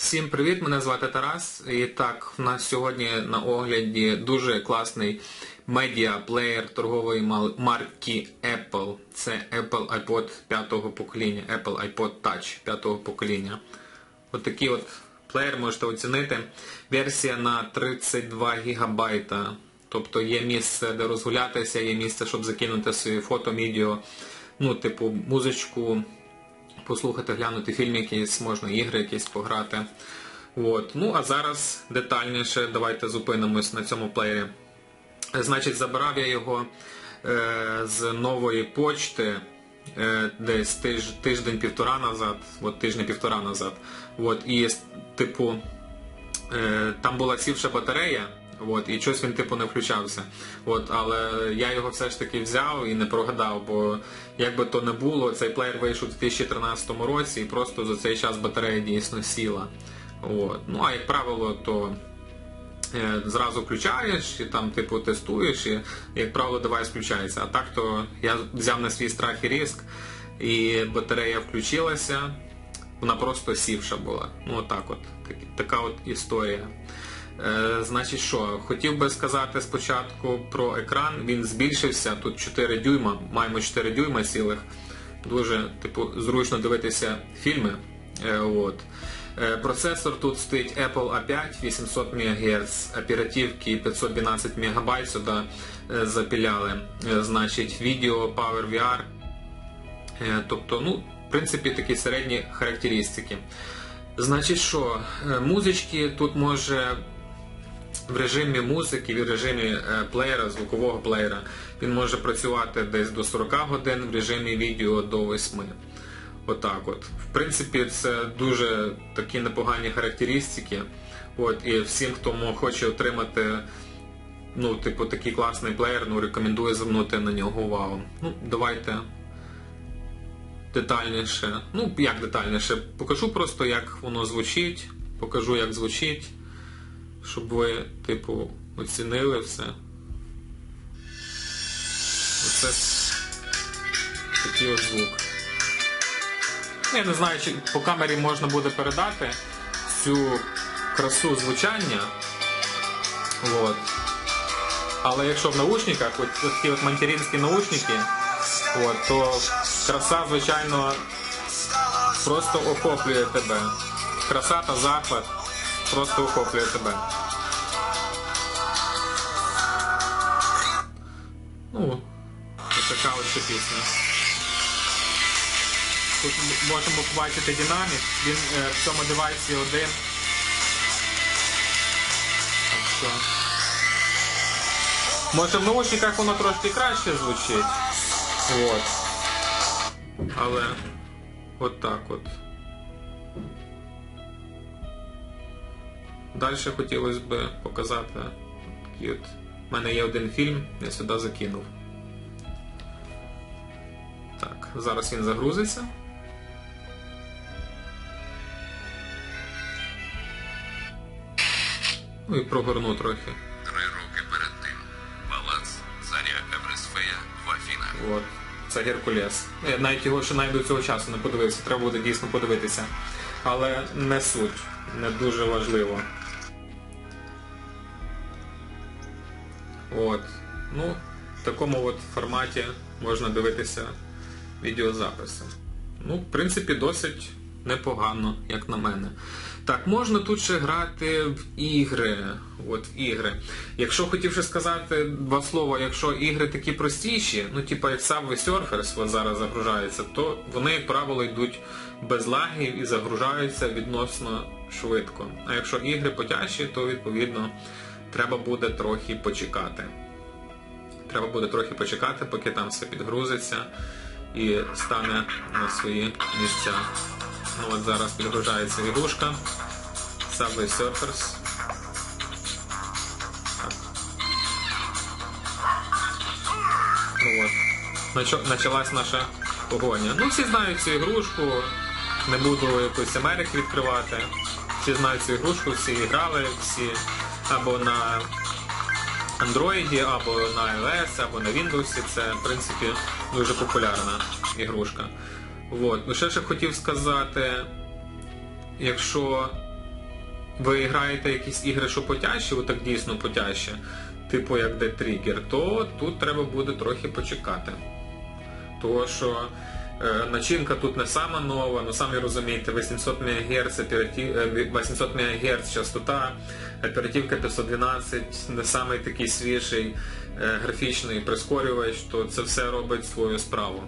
Всім привіт, мене звати Тарас. І так, в нас сьогодні на огляді дуже класний медіаплеєр торгової марки Apple. Це Apple iPod п'ятого покоління, Apple iPod Touch п'ятого покоління. От такий от плеєр можете оцінити. Версія на 32 гігабайта. Тобто є місце, де розгулятися, є місце, щоб закинути свої фото, відео, ну, типу, музичку, послухати, глянути фільм якийсь, можна ігри якісь пограти. От. Ну а зараз детальніше давайте зупинимось на цьому плеєрі. Значить, забирав я його е, з нової почти е, десь тиж, тиждень-півтора назад, от тижня-півтора назад. От, і типу, е, там була сівша батарея. От, і щось він типу не включався. От, але я його все ж таки взяв і не прогадав, бо як би то не було, цей плеєр вийшов у 2013 році і просто за цей час батарея дійсно сіла. От. Ну а як правило, то е, зразу включаєш і там типу тестуєш, і як правило девайс включається. А так то я взяв на свій страх і риск, і батарея включилася, вона просто сівша була. Ну отак от. Так- Така от історія. Е, значить що, хотів би сказати спочатку про екран. Він збільшився, тут 4 дюйма, маємо 4 дюйма цілих. Дуже типу, зручно дивитися фільми. Е, от. Е, Процесор тут стоїть Apple A5 800 МГц, оперативки 512 МБ сюди запіляли. Значить, відео Power VR. Тобто, ну, в принципі, такі середні характеристики. Значить, що, музички тут може в режимі музики, в режимі е, плеєра, звукового плеєра, він може працювати десь до 40 годин, в режимі відео до 8. Отак от. В принципі, це дуже такі непогані характеристики. От, і всім, хто хоче отримати ну, типу, такий класний плеєр, ну, рекомендую звернути на нього увагу. Ну, давайте детальніше. Ну, як детальніше? Покажу просто, як воно звучить, покажу, як звучить, щоб ви, типу, оцінили все. Оце такий от звук. Ну, Я не знаю, чи по камері можна буде передати цю красу звучання. От. Але якщо в наушниках, от, такі от материнські наушники, от, то краса, звичайно, просто охоплює тебе. Краса та захват просто охоплює тебе. Ну, ось така ще пісня. Тут можемо побачити динамік. Він е, в цьому девайсі один. Так що. Може в наушниках воно трошки краще звучить. От. Але от так от. Далі хотілося б показати. такий от. У мене є один фільм, я сюди закинув. Так, зараз він загрузиться. Ну і прогорну трохи. Три роки перед тим. Палац царя Еврисфея в Афінах. От. Це Геркулес. Я навіть його ще навіть до цього часу не подивився, треба буде дійсно подивитися. Але не суть, не дуже важливо. От. Ну, в такому от форматі можна дивитися відеозаписи. Ну, в принципі, досить непогано, як на мене. Так, можна тут ще грати в ігри. От в ігри. Якщо хотів ще сказати два слова, якщо ігри такі простіші, ну типу як Subway Surfers от зараз загружається, то вони, як правило, йдуть без лагів і загружаються відносно швидко. А якщо ігри потяжчі, то відповідно треба буде трохи почекати. Треба буде трохи почекати, поки там все підгрузиться і стане на свої місця. Ну от зараз підгружається ігрушка. Subway Surfers. Так. Ну от. Началась наша погоня. Ну, всі знають цю ігрушку. Не буду якусь Америки відкривати. Всі знають цю ігрушку, всі грали, всі або на Android, або на iOS, або на Windows. Це, в принципі, дуже популярна ігрушка. Вот. Ну, ще ще хотів сказати, якщо ви граєте якісь ігри, що потяжчі, отак дійсно потяжче, типу як Dead Trigger, то тут треба буде трохи почекати. Того що начинка тут не сама нова, ну самі розумієте, 800 МГц, оператив, е, 800 МГц частота, оперативка 512, не самий такий свіжий е, графічний прискорювач, то це все робить свою справу.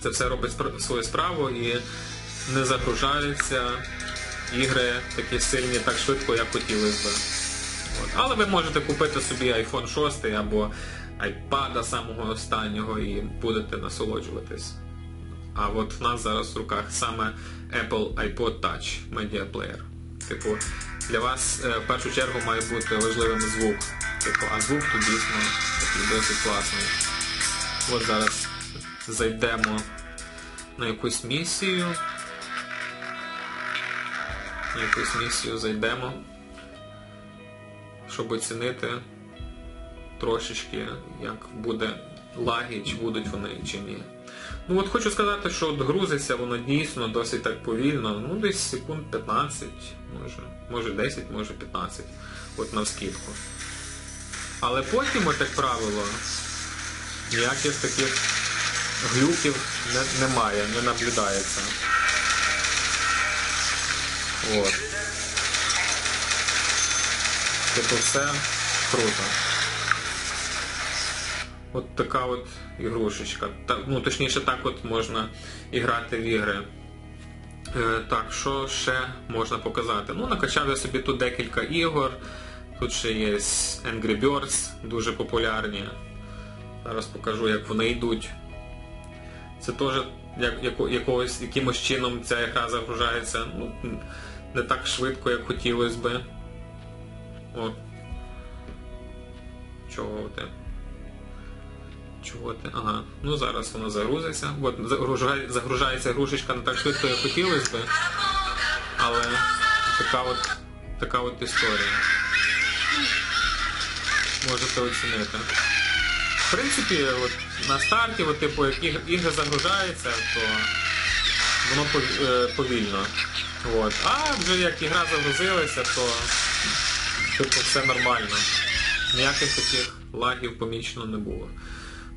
Це все робить свою справу і не загружаються ігри такі сильні так швидко, як хотілося би. От. Але ви можете купити собі iPhone 6 або iPad самого останнього і будете насолоджуватись. А от в нас зараз в руках саме Apple iPod Touch Media Player. Типу, для вас е, в першу чергу має бути важливим звук. Типу, а звук тут дійсно досить класний. От зараз зайдемо на якусь місію. На якусь місію зайдемо щоб оцінити трошечки, як буде лаги, чи будуть вони, чи ні. Ну от хочу сказати, що от грузиться воно дійсно досить так повільно, ну десь секунд 15, може, може 10, може 15, от на скидку. Але потім, от як правило, ніяких таких глюків не, немає, не наблюдається. От. Тобто все круто. От така от ігрушечка. Так, ну, точніше, так от можна і грати в ігри. Е, так, що ще можна показати? Ну, накачав я собі тут декілька ігор. Тут ще є Angry Birds, дуже популярні. Зараз покажу, як вони йдуть. Це теж як, яко- якогось, якимось чином ця гра загружається ну, не так швидко, як хотілося би. О. Чого ти? Чого ти? Ага. Ну зараз воно загрузиться. От загружає, загружається грушечка не так швидко, як хотілося би. Але така от, така от історія. Можете оцінити. В принципі, от на старті, от, типу, як іг- ігри загружаються, то воно е, повільно. От. А вже як ігра загрузилася, то типу все нормально. Ніяких таких лагів помічено не було.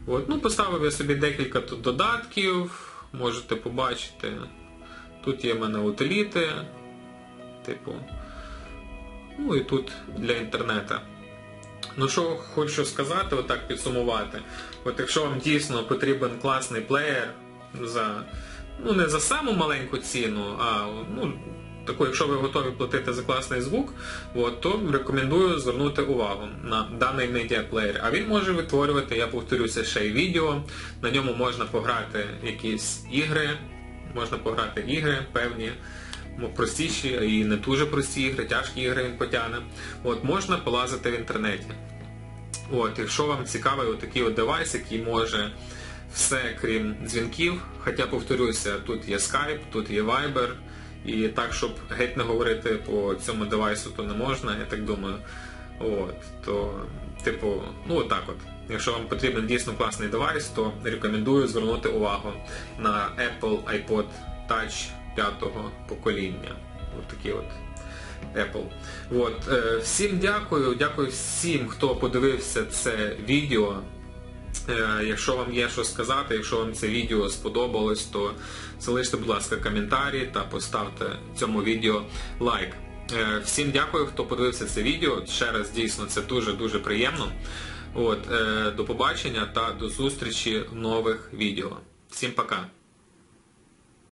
От. Ну, поставив я собі декілька тут додатків, можете побачити. Тут є в мене утиліти, типу. Ну і тут для інтернету. Ну що хочу сказати, отак підсумувати. От якщо вам дійсно потрібен класний плеєр за, ну не за саму маленьку ціну, а ну, таку, якщо ви готові платити за класний звук, от, то рекомендую звернути увагу на даний медіаплеєр. А він може витворювати, я повторюся, ще й відео. На ньому можна пограти якісь ігри, можна пограти ігри певні. Простіші і не дуже прості ігри, тяжкі ігри він потягне. От можна полазити в інтернеті. От, якщо вам цікавий отакий от девайс, який може все крім дзвінків, хоча повторюся, тут є Skype, тут є Viber, і так, щоб геть не говорити по цьому девайсу, то не можна, я так думаю. От, то, типу, ну отак от. Якщо вам потрібен дійсно класний девайс, то рекомендую звернути увагу на Apple iPod Touch п'ятого покоління. От такі от Apple. От, е, всім дякую, дякую всім, хто подивився це відео. Е, Якщо вам є що сказати, якщо вам це відео сподобалось, то залиште, будь ласка, коментарі та поставте цьому відео лайк. Е, Всім дякую, хто подивився це відео. Ще раз дійсно це дуже-дуже приємно. От, е, до побачення та до зустрічі в нових відео. Всім пока!